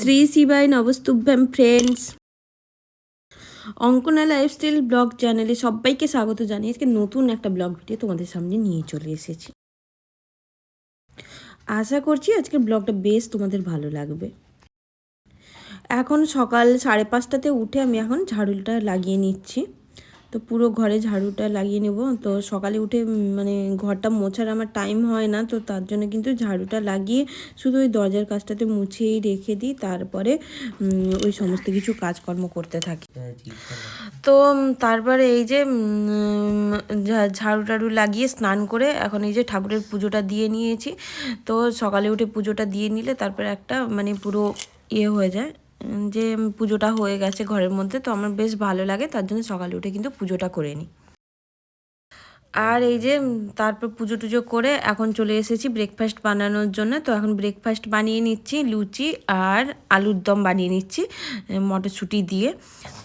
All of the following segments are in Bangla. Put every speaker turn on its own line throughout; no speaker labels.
শ্রী শিবাই নবস্তুভ্যাম ফ্রেন্ডস অঙ্কনা লাইফস্টাইল ব্লগ চ্যানেলে সবাইকে স্বাগত জানিয়ে আজকে নতুন একটা ব্লগ ভিডিও তোমাদের সামনে নিয়ে চলে এসেছি। আশা করছি আজকের ব্লগটা বেশ তোমাদের ভালো লাগবে। এখন সকাল সাড়ে পাঁচটাতে উঠে আমি এখন ঝাড়ুটা লাগিয়ে নিচ্ছি। তো পুরো ঘরে ঝাড়ুটা লাগিয়ে নেব। তো সকালে উঠে মানে ঘরটা মোছার আমার টাইম হয় না, তো তার জন্য কিন্তু ঝাড়ুটা লাগিয়ে শুধু ওই দরজার কাজটাতে মুছেই রেখে দিই। তারপরে ওই সমস্ত কিছু কাজকর্ম করতে থাকি। তো তারপরে এই যে ঝাড়ু টাড়ু লাগিয়ে স্নান করে এখন এই যে ঠাকুরের পুজোটা দিয়ে নিয়েছি। তো সকালে উঠে পুজোটা দিয়ে নিলে তারপরে একটা মানে পুরো ইয়ে হয়ে যায় যে পুজোটা হয়ে গেছে ঘরের মধ্যে, তো আমার বেশ ভালো লাগে, তার জন্য সকালে উঠে কিন্তু পুজোটা করে নিই। আর এই যে, তারপর পুজো টুজো করে এখন চলে এসেছি ব্রেকফাস্ট বানানোর জন্য। তো এখন ব্রেকফাস্ট বানিয়ে নিচ্ছি, লুচি আর আলুর দম বানিয়ে নিচ্ছি, মটরশুঁটি দিয়ে।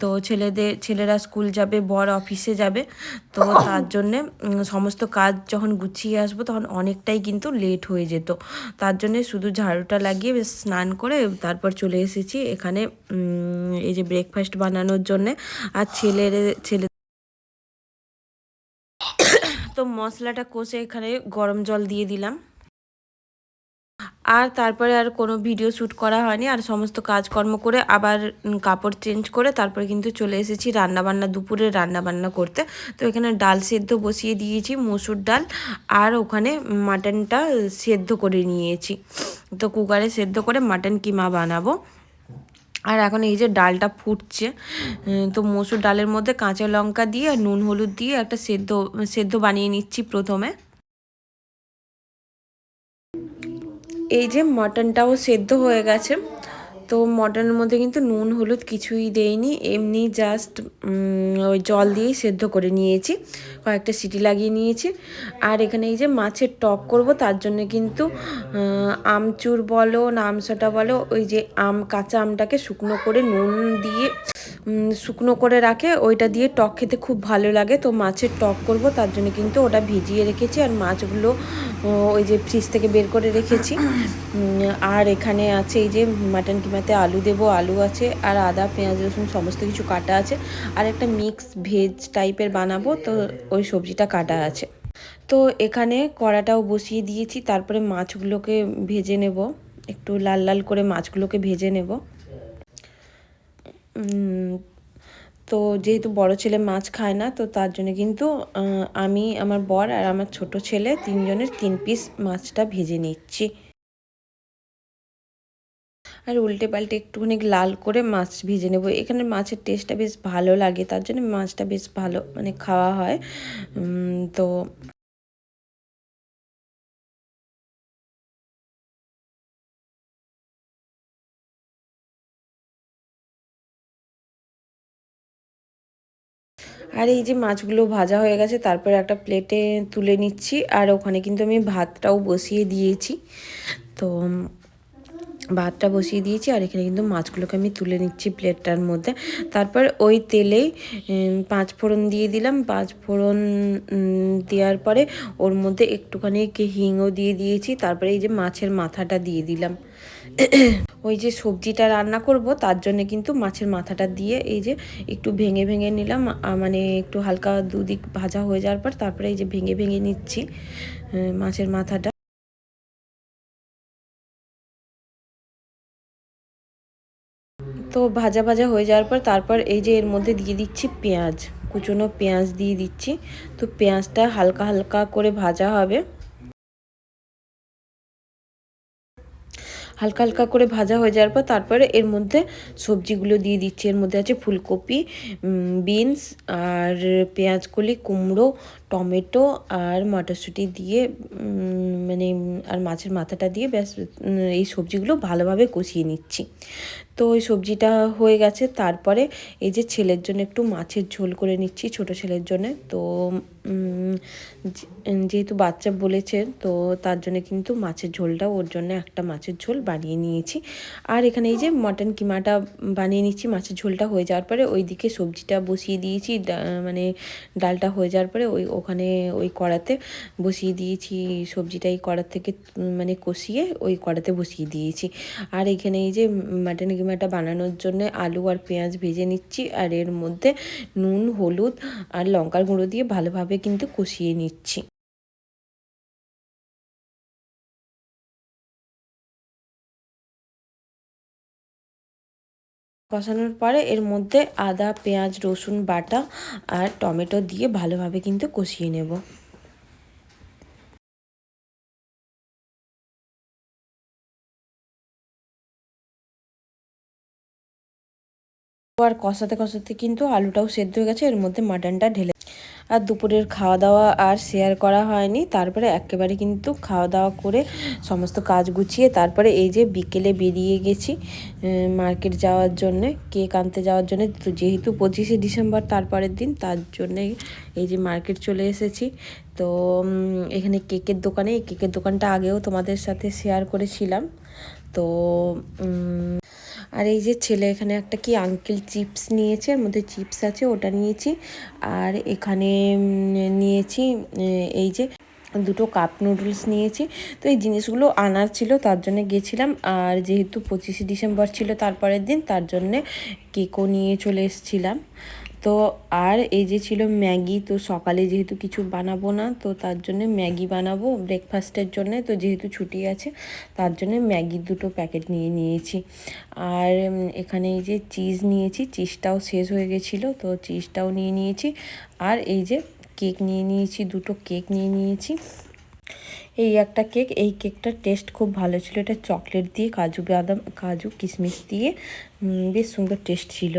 তো ছেলেদের, ছেলেরা স্কুল যাবে, বর অফিসে যাবে। তো তার জন্যে সমস্ত কাজ যখন গুছিয়ে আসব তখন অনেকটাই কিন্তু লেট হয়ে যেত। তার জন্যে শুধু ঝাড়ুটা লাগিয়ে স্নান করে তারপর চলে এসেছি এখানে এই যে ব্রেকফাস্ট বানানোর জন্যে। আর ছেলের, ছেলে তো মশলাটা কষে এখানে গরম জল দিয়ে দিলাম। আর তারপরে আর কোনো ভিডিও শ্যুট করা হয়নি। আর সমস্ত কাজকর্ম করে আবার কাপড় চেঞ্জ করে তারপরে কিন্তু চলে এসেছি রান্নাবান্না দুপুরে রান্নাবান্না করতে। তো এখানে ডাল সেদ্ধ বসিয়ে দিয়েছি, মসুর ডাল। আর ওখানে মাটনটা সেদ্ধ করে নিয়েছি। তো কুকারে সেদ্ধ করে মাটন কিমা বানাবো? আর এখন এই যে ডালটা ফুটছে তো মসুর ডালের মধ্যে কাঁচা লঙ্কা দিয়ে আর নুন হলুদ দিয়ে একটা সেদ্ধ সেদ্ধ বানিয়ে নিচ্ছি প্রথমে। এই যে মটনটাও সেদ্ধ হয়ে গেছে। তো মটনের মধ্যে কিন্তু নুন, হলুদ কিছুই দেইনি। এমনি জাস্ট ওই জল দিয়েই সেদ্ধ করে নিয়েছি। কয়েকটা সিটি লাগিয়ে নিয়েছি। আর এখানে এই যে মাছের টক করব, তার জন্য কিন্তু আমচুর বলো নামসাটা বলো, ওই যে আম, কাঁচা আমটাকে শুকনো করে নুন দিয়ে শুকনো করে রাখে, ওইটা দিয়ে টক খেতে খুব ভালো লাগে। তো মাছের টক করব, তার জন্য কিন্তু ওটা ভিজিয়ে রেখেছি। আর মাছগুলো ওই যে ফ্রিজ থেকে বের করে রেখেছি। আর এখানে আছে এই যে মাটন কিমাতে আলু দেব, আলু আছে, আর আদা, পেঁয়াজ, রসুন, সমস্ত কিছু কাটা আছে। আর একটা মিক্স ভেজ টাইপের বানাবো, তো ওই সবজিটা কাটা আছে। তো এখানে কড়াটাও বসিয়ে দিয়েছি, তারপরে মাছগুলোকে ভেজে নেব। একটু লাল লাল করে মাছগুলোকে ভেজে নেব। তো যেহেতু বড় ছেলে মাছ খায় না, তো তার জন্য কিন্তু আমি আমার বর আর আমার ছোট ছেলে তিনজনের তিন পিস মাছটা ভেজে নিচ্ছি। আর উল্টে পাল্টে একটুখানি লাল করে মাছ ভেজে নেব। এখানে মাছের টেস্টটা বেশ ভালো লাগে, তার জন্য মাছটা বেশ ভালো মানে খাওয়া হয়। তো আর এই যে মাছগুলো ভাজা হয়ে গেছে, তারপরে একটা প্লেটে তুলে নিচ্ছি। আর ওখানে কিন্তু আমি ভাতটাও বসিয়ে দিয়েছি। তো ভাতটা বসিয়ে দিয়েছি আর এখানে কিন্তু মাছগুলোকে আমি তুলে নিচ্ছি প্লেটটার মধ্যে। তারপর ওই তেলেই পাঁচ ফোড়ন দিয়ে দিলাম। পাঁচ ফোড়ন দেওয়ার পরে ওর মধ্যে একটুখানি হিংও দিয়ে দিয়েছি। তারপরে এই যে মাছের মাথাটা দিয়ে দিলাম। ওই যে সবজিটা রান্না করব, তার জন্য কিন্তু মাছের মাথাটা দিয়ে এই যে একটু ভেঙে ভেঙে নিলাম। মানে একটু হালকা দুদিক ভাজা হয়ে যাওয়ার পর তারপরে এই যে ভেঙে ভেঙে নিচ্ছি মাছের মাথাটা। তো ভাজা ভাজা হয়ে যাওয়ার পর তারপর এই যে এর মধ্যে দিয়ে দিচ্ছি পেঁয়াজ, কুচনো পেঁয়াজ দিয়ে দিচ্ছি। তো পেঁয়াজটা হালকা হালকা করে ভাজা হবে। হালকা হালকা করে ভাজা হয়ে যাওয়ার পর তারপরে এর মধ্যে সবজিগুলো দিয়ে দিচ্ছি। এর মধ্যে আছে ফুলকপি বিনস আর পেঁয়াজ কলি, কুমড়ো, টমেটো আর মটরশুঁটি দিয়ে মানে আর মাছের মাথাটা দিয়ে ব্যাস এই সবজিগুলো ভালোভাবে কষিয়ে নিচ্ছি। তো ওই সবজিটা হয়ে গেছে। তারপরে এই যে ছেলের জন্য একটু মাছের ঝোল করে নিচ্ছি, ছোট ছেলের জন্য। তো যেহেতু বাচ্চা বলেছে, তো তার জন্য কিন্তু মাছের ঝোলটা, ওর জন্য একটা মাছের ঝোল বানিয়ে নিয়েছি। আর এখানে এই যে মটন কিমাটা বানিয়ে নিচ্ছি, মাছের ঝোলটা হয়ে যাওয়ার পরে ওইদিকে সবজিটা বসিয়ে দিয়েছি মানে ডালটা হয়ে যাওয়ার পরে ওই, ওখানে ওই কড়াতে বসিয়ে দিয়েছি, সবজিটা এই কড়ার থেকে মানে কষিয়ে ওই কড়াতে বসিয়ে দিয়েছি। আর এখানে এই যে মাটন কিমাটা বানানোর জন্য আলু আর পেঁয়াজ ভেজে নিচ্ছি আর এর মধ্যে নুন, হলুদ আর লঙ্কার গুঁড়ো দিয়ে ভালোভাবে কিন্তু কষিয়ে নিচ্ছি। কষানোর পরে এর মধ্যে আদা, পেঁয়াজ, রসুন বাটা আর টমেটো দিয়ে ভালোভাবে কিন্তু কষিয়ে নেব। আর কষাতে কষাতে কিন্তু আলুটাও সেদ্ধ হয়ে গেছে, এর মধ্যে মাটনটা ঢেলে আর দুপুরের খাওয়া দাওয়া আর শেয়ার করা হয়নি, তারপরে একেবারে কিন্তু খাওয়া দাওয়া করে সমস্ত কাজ গুছিয়ে তারপরে এই যে বিকেলে বেরিয়ে গেছি মার্কেট যাওয়ার জন্যে কেক আনতে যাওয়ার জন্য, তো যেহেতু পঁচিশে ডিসেম্বর, তারপরের দিন তার জন্যে এই যে মার্কেট চলে এসেছি। তো এখানে কেকের দোকানে কেকের দোকানটা আগেও তোমাদের সাথে শেয়ার করেছিলাম। তো আর এই যে ছেলে এখানে একটা কি আঙ্কেল চিপস নিয়েছে, এর মধ্যে চিপস আছে, ওটা নিয়েছি। আর এখানে নিয়েছি এই যে দুটো কাপ নুডলস নিয়েছি। তো এই জিনিসগুলো আনার ছিল, তার জন্য গেছিলাম। আর যেহেতু পঁচিশে ডিসেম্বর ছিল তারপরের দিন, তার জন্যে কেকও নিয়ে চলে এসেছিলাম। তো আর এই যে ছিল ম্যাগি, তো সকালে যেহেতু কিছু বানাবো না, তো তার জন্য ম্যাগি বানাবো ব্রেকফাস্টের জন্য। তো যেহেতু ছুটি আছে, তার জন্য ম্যাগির দুটো প্যাকেট নিয়ে নিয়েছি। আর এখানে এই যে চিজ নিয়েছি চিজটাও শেষ হয়ে গেছিল, তো চিজটাও নিয়ে নিয়েছি। আর এই যে কেক নিয়ে নিয়েছি, দুটো কেক নিয়ে নিয়েছি। এই একটা কেক, এই কেকটার টেস্ট খুব ভালো ছিল। এটা চকলেট দিয়ে, কাজু বাদাম, কাজু কিশমিশ দিয়ে বেশ সুন্দর টেস্ট ছিল।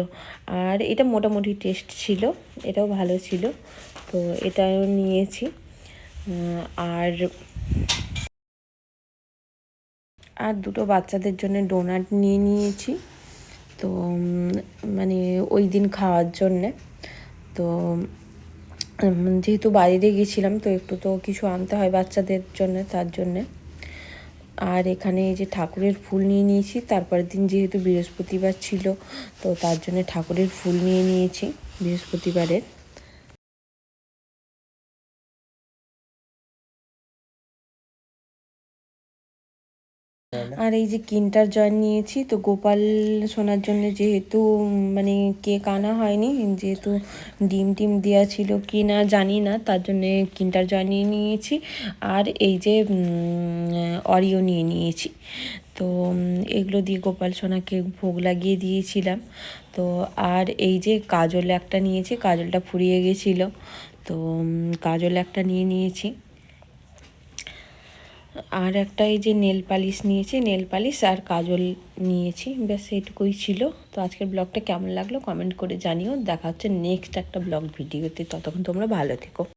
আর এটা মোটামুটি টেস্ট ছিল, এটাও ভালো ছিল। তো এটাও নিয়েছি। আর আর দুটো বাচ্চাদের জন্য ডোনাট নিয়ে নিয়েছি। তো মানে ওই দিন খাওয়ার জন্যে। তো যেহেতু বাইরে গেছিলাম, তো একটু তো কিছু আনতে হয় বাচ্চাদের জন্য, তার জন্যে। আর এখানে এই যে ঠাকুরের ফুল নিয়ে নিয়েছি, তারপরের দিন যেহেতু বৃহস্পতিবার ছিল, তো তার জন্য ঠাকুরের ফুল নিয়ে নিয়েছি বৃহস্পতিবারের। আর এই যে কিনটার জয় নিয়েছি, তো গোপাল শোনার জন্য যেহেতু মানে কেক আনা হয়নি, যেহেতু ডিম টিম দেওয়া ছিল কি না জানি না, তার জন্যে কিনটার জয় নিয়ে নিয়েছি। আর এই যে অরিও নিয়ে নিয়েছি। তো এগুলো দিয়ে গোপাল সোনাকে ভোগ লাগিয়ে দিয়েছিলাম। তো, আর এই যে কাজল একটা নিয়েছি, কাজলটা ফুরিয়ে গেছিল। তো কাজল একটা নিয়ে নিয়েছি। আর একটা এই যে নেল পালিশ নিয়েছি, নেল পালিশ আর কাজল নিয়েছি, ব্যাস এটুকুই ছিল। তো আজকের ব্লগটা কেমন লাগল কমেন্ট করে জানিও। দেখা হচ্ছে নেক্সট একটা ব্লগ ভিডিওতে। ততক্ষণ তোমরা ভালো থেকো।